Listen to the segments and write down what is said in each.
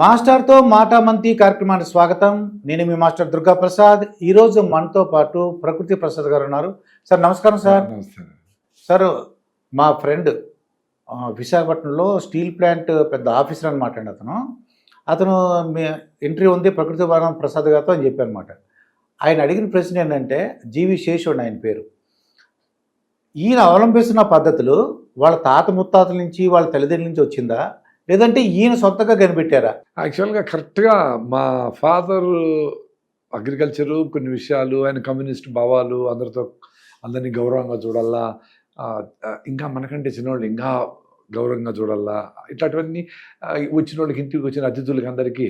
మాస్టర్తో మాట మంతి కార్యక్రమానికి స్వాగతం. నేను మీ మాస్టర్ దుర్గా ప్రసాద్. ఈరోజు మనతో పాటు ప్రకృతి ప్రసాద్ గారు ఉన్నారు. సార్ నమస్కారం సార్. సార్ మా ఫ్రెండ్ విశాఖపట్నంలో స్టీల్ ప్లాంట్ పెద్ద ఆఫీసర్ అనమాట అండి అతను. అతను మీ ఎంట్రీ ఉంది ప్రకృతి వనం ప్రసాద్ గారితో అని చెప్పారు అనమాట ఆయన అడిగిన ప్రశ్న ఏంటంటే జీవి శేషుడు ఆయన పేరు. ఈయన అవలంబిస్తున్న పద్ధతులు వాళ్ళ తాత ముత్తాతల నుంచి వాళ్ళ తల్లిదండ్రుల నుంచి వచ్చిందా? లేదంటే ఈయన సొంతగా కనిపెట్టారా? యాక్చువల్గా కరెక్ట్గా మా ఫాదర్ అగ్రికల్చరు కొన్ని విషయాలు ఆయన కమ్యూనిస్ట్ భావాలు అందరితో అందరినీ గౌరవంగా చూడాలా ఇంకా మనకంటే చిన్నవాళ్ళు ఇంకా గౌరవంగా చూడాలా ఇట్లాంటివన్నీ వచ్చిన వాళ్ళకి ఇంటికి వచ్చిన అతిథులకి అందరికీ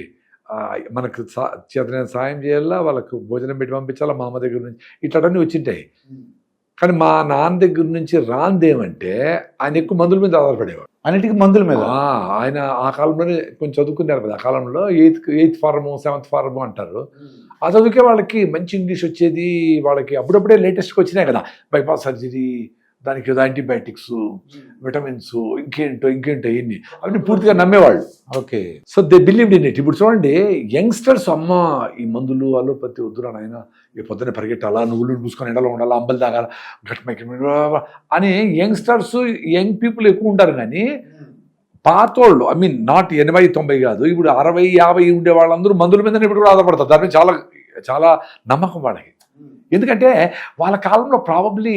మనకు సా చేతనైన సాయం చేయాలా వాళ్ళకు భోజనం పెట్టి పంపించాలా మా అమ్మ దగ్గర నుంచి ఇట్లాంటివన్నీ వచ్చింటాయి. కానీ మా నాన్న దగ్గర నుంచి రాందేమంటే ఆయన ఎక్కువ మందుల మీద ఆధారపడేవాడు. అన్నిటికీ మందుల మీద. ఆయన ఆ కాలంలోనే కొంచెం చదువుకున్నారు కదా ఆ కాలంలో eighth eighth form seventh form అంటారు. ఆ చదువుకే వాళ్ళకి మంచి ఇంగ్లీష్ వచ్చేది వాళ్ళకి అప్పుడప్పుడే లేటెస్ట్గా వచ్చినాయి కదా బైపాస్ సర్జరీ దానికి ఏదో యాంటీబయాటిక్స్ విటమిన్స్ ఇంకేంటో ఇంకేంటో ఇన్ని. అవన్నీ పూర్తిగా నమ్మేవాళ్ళు. Okay. So they believed in it. ఇప్పుడు చూడండి యంగ్స్టర్స్ అమ్మ ఈ మందులు అలోపతి వద్దురా నాయన ఈ పొద్దున్న పరిగెట్టాలా నువ్వులు పూసుకొని ఎండలో ఉండాలా అంబలు తాగాల గట్టు అని యంగ్స్టర్స్ యంగ్ పీపుల్ ఎక్కువ ఉంటారు కానీ పాతోళ్ళు ఐ మీన్ నాట్ ఎనభై తొంభై కాదు ఇప్పుడు అరవై యాభై ఉండే వాళ్ళందరూ మందుల మీదనే ఇప్పుడు కూడా ఆధారపడతారు. దాని చాలా చాలా నమ్మకం వాళ్ళకి. ఎందుకంటే వాళ్ళ కాలంలో ప్రాబబ్లీ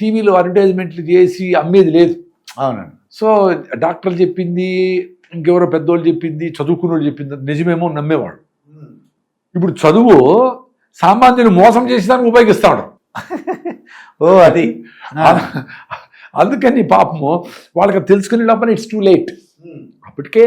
టీవీలో అడ్వర్టైజ్మెంట్లు చేసి అమ్మేది లేదు. అవునండి. సో డాక్టర్లు చెప్పింది ఇంకెవరో పెద్దోళ్ళు చెప్పింది చదువుకున్న వాళ్ళు చెప్పింది నిజమేమో నమ్మేవాడు ఇప్పుడు చదువు సామాన్యుని మోసం చేసేదానికి ఉపయోగిస్తాడు. ఓ అది. అందుకని పాపము వాళ్ళకి తెలుసుకునే లోపల ఇట్స్ టూ లేట్ అప్పటికే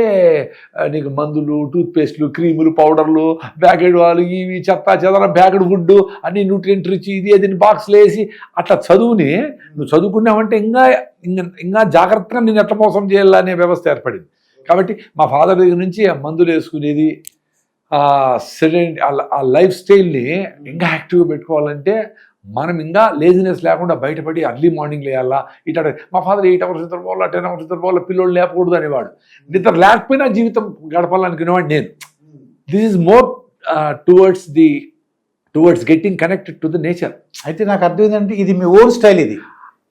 నీకు మందులు టూత్పేస్ట్లు క్రీములు పౌడర్లు ప్యాకెట్ వాళ్ళు ఇవి చెత్త చెదర ప్యాకెట్ ఫుడ్ అన్ని న్యూట్రియంట్ రిచ్ ఇది అది బాక్స్లు వేసి అట్లా చదువుని నువ్వు చదువుకున్నావంటే ఇంకా ఇంకా ఇంకా జాగ్రత్తగా నేను ఎట్లా మోసం చేయాలనే వ్యవస్థ ఏర్పడింది. కాబట్టి మా ఫాదర్ దగ్గర నుంచి మందులు వేసుకునేది సెడెంట్ ఆ లైఫ్ స్టైల్ని ఇంకా యాక్టివ్గా పెట్టుకోవాలంటే మనం ఇంకా లేజినెస్ లేకుండా బయటపడి అర్లీ మార్నింగ్ లేయాలా? ఇట్లా మా ఫాదర్ ఎయిట్ అవర్స్ నిద్ర పోవాలా టెన్ అవర్స్ నిద్ర పోవాలా పిల్లోళ్ళు లేపకూడదు అనేవాడు. నిద్ర లేకపోయినా జీవితం గడపాలనుకునేవాడు నేను. This is more towards the towards getting connected to the nature అయితే నాకు అర్థమైందంటే ఇది మీ ఓన్ స్టైల్ ఇది.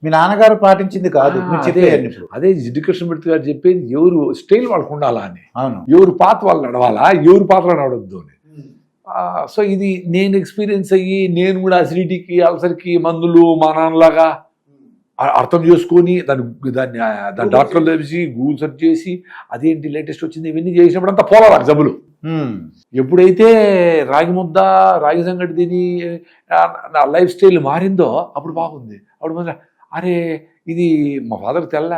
మీ నాన్నగారు పాటించింది కాదు అదే ఎడ్యుకేషన్ పెడితే గారు చెప్పేది ఎవరు స్టైల్ వాళ్ళకు ఉండాలా అని. అవును. ఎవరు పాత వాళ్ళు నడవాలా ఎవరు పాత్ర నడవద్దు అని. సో ఇది నేను ఎక్స్పీరియన్స్ అయ్యి నేను కూడా అసిడిటీకి అల్సర్కి మందులు మా నాన్నలాగా అర్థం చేసుకొని దాన్ని దాన్ని దాని డాక్టర్లు తెలిసి గూగుల్ సెర్చ్ చేసి అదేంటి లేటెస్ట్ వచ్చింది ఇవన్నీ చేసినప్పుడు అంతా పోలా జబ్బులు. ఎప్పుడైతే రాగి ముద్ద రాగి సంగటి తిని నా లైఫ్ స్టైల్ మారిందో అప్పుడు బాగుంది. అప్పుడు మొదలు అరే ఇది మా ఫాదర్ తెల్ల.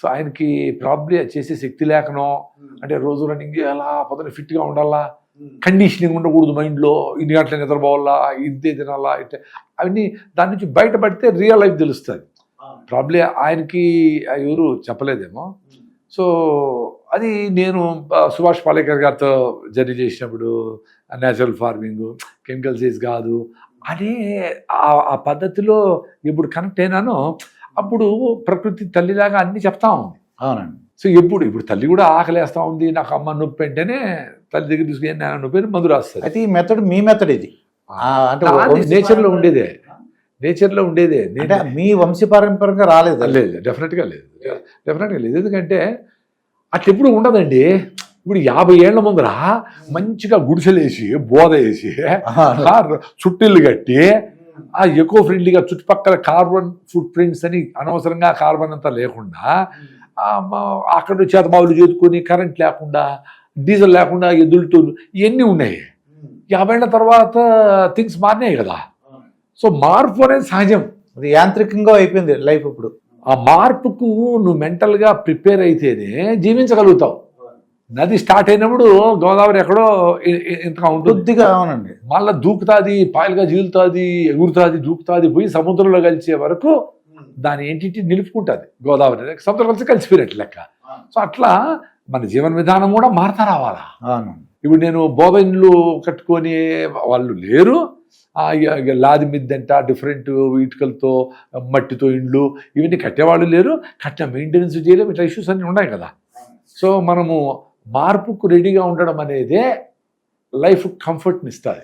సో ఆయనకి ప్రాబ్లీ చేసే శక్తి లేకనో అంటే రోజు రన్నింగ్ చేయాలా పొద్దున ఫిట్గా ఉండాలా కండిషనింగ్ ఉండకూడదు మైండ్లో. ఇన్ని గంటల నిద్రపోవాలా ఇదే తినాలా ఇట్లా అవన్నీ దాని నుంచి బయటపడితే రియల్ లైఫ్ తెలుస్తుంది. ప్రాబ్లీ ఆయనకి ఎవరు చెప్పలేదేమో. సో అది నేను సుభాష్ పాలేకర్ గారితో జర్నీ చేసినప్పుడు న్యాచురల్ ఫార్మింగ్ కెమికల్స్ ఏజ్ కాదు అనే ఆ- పద్ధతిలో ఎప్పుడు కనెక్ట్ అయినానో అప్పుడు ప్రకృతి తల్లిలాగా అన్ని చెప్తా ఉంది. అవునండి. సో ఎప్పుడు ఇప్పుడు తల్లి కూడా ఆకలేస్తా ఉంది నాకు అమ్మ నొప్పి అంటేనే తల్లి దగ్గర తీసుకుని అని మందు రాస్తుంది అయితే ఈ మెథడ్ మీ మెథడ్ ఇది. అంటే నేచర్లో ఉండేదే. నేచర్లో ఉండేదే. అంటే నేను మీ వంశపారంపరంగా రాలేదు లేదు డెఫినెట్గా లేదు. డెఫినెట్గా లేదు. ఎందుకంటే అట్లా ఎప్పుడు ఉండదండి. ఇప్పుడు యాభై ఏళ్ళ ముందర మంచిగా గుడిసెలేసి బోధ వేసి చుట్టిల్లు కట్టి ఆ ఎకో ఫ్రెండ్లీగా చుట్టుపక్కల కార్బన్ ఫుట్ ప్రింట్స్ అని అనవసరంగా కార్బన్ అంతా లేకుండా అక్కడ చేతబావులు చేతుకొని కరెంట్ లేకుండా డీజిల్ లేకుండా ఎదులుతూ ఇవన్నీ ఉన్నాయి? యాభై ఏళ్ళ తర్వాత థింగ్స్ మారినాయి కదా. సో మార్పు అనేది సహజం. అది యాంత్రికంగా అయిపోయింది లైఫ్ ఇప్పుడు. ఆ మార్పుకు నువ్వు మెంటల్గా ప్రిపేర్ అయితేనే జీవించగలుగుతావు. నది స్టార్ట్ అయినప్పుడు గోదావరి ఎక్కడో ఇంతగా ఉంటుంది. కొద్దిగా అవునండి. మళ్ళీ దూకుతాది పాయలుగా జీలుతుంది ఎగురుతుంది దూకుతుంది పోయి సముద్రంలో కలిసే వరకు దాని ఏంటి నిలుపుకుంటుంది గోదావరి. సముద్రం కలిసి కలిసిపోయినట్టు లెక్క. సో అట్లా మన జీవన విధానం కూడా మారుతా రావాలా? అవును. ఇప్పుడు నేను బోబైన్లు కట్టుకొని వాళ్ళు లేరు. లాది మిద్దంట డిఫరెంట్ ఇటుకలతో మట్టితో ఇండ్లు ఇవన్నీ కట్టేవాళ్ళు లేరు. కట్టిన మెయింటెనెన్స్ చేయలేము. ఇట్లా ఇష్యూస్ అన్నీ ఉన్నాయి కదా. సో మనము మార్పుకు రెడీగా ఉండడం అనేదే లైఫ్ కంఫర్ట్ని ఇస్తుంది.